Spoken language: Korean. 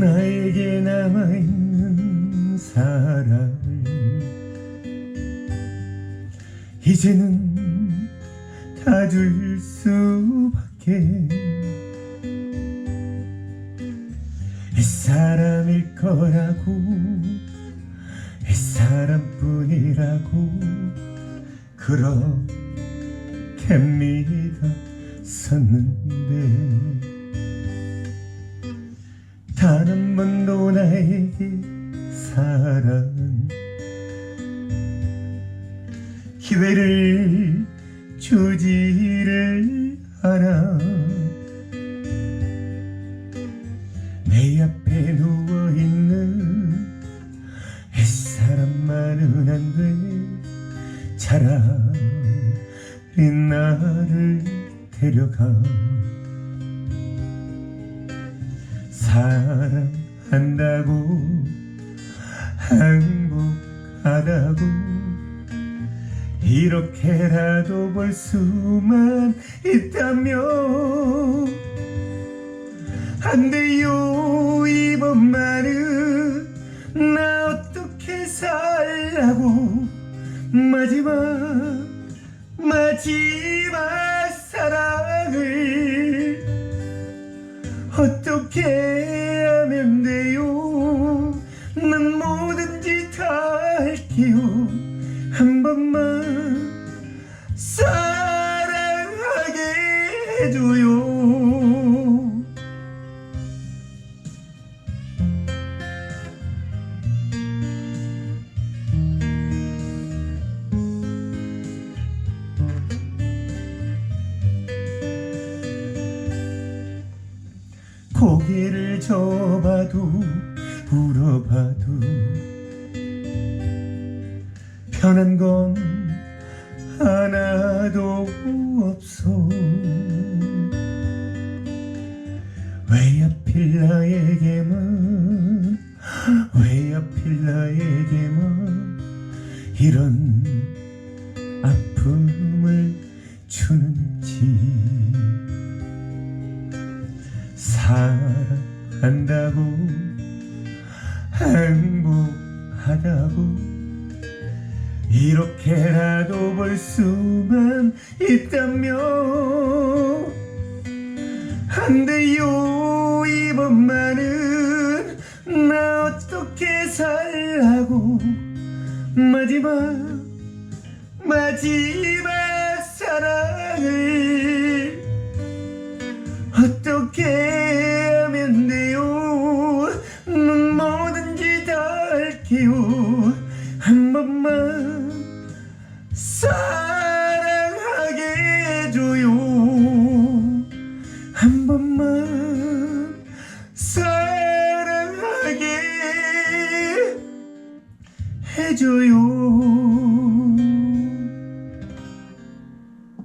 나에게 남아있는 사랑을 이제는 다 줄 수밖에. 이 사람일 거라고 이 사람뿐이라고 그렇게 믿었었는데 기회를 주지를 않아. 내 앞에 누워있는 이 사람만은 안돼 차라리 나를 데려가. 사랑한다고 행복하다고 이렇게라도 볼 수만 있다면 안 돼요 이번만은. 나 어떻게 살라고. 마지막 마지막 사랑을 어떻게 해줘요. 고개를 져봐도 울어봐도 편한 건 하나도 없어. 왜 하필 나에게만 왜 하필 나에게만 이런 아픔을 주는지. 사랑한다고 행복하다고 이렇게라도 볼 수만 있다면 안 돼요 이번만은 나 어떻게 살라고 마지막 마지막 사랑을 어떻게 하면 돼요? 난 뭐든지 다 할게요 한 번만 사랑하게 해줘요. 한 번만 사랑하게 해줘요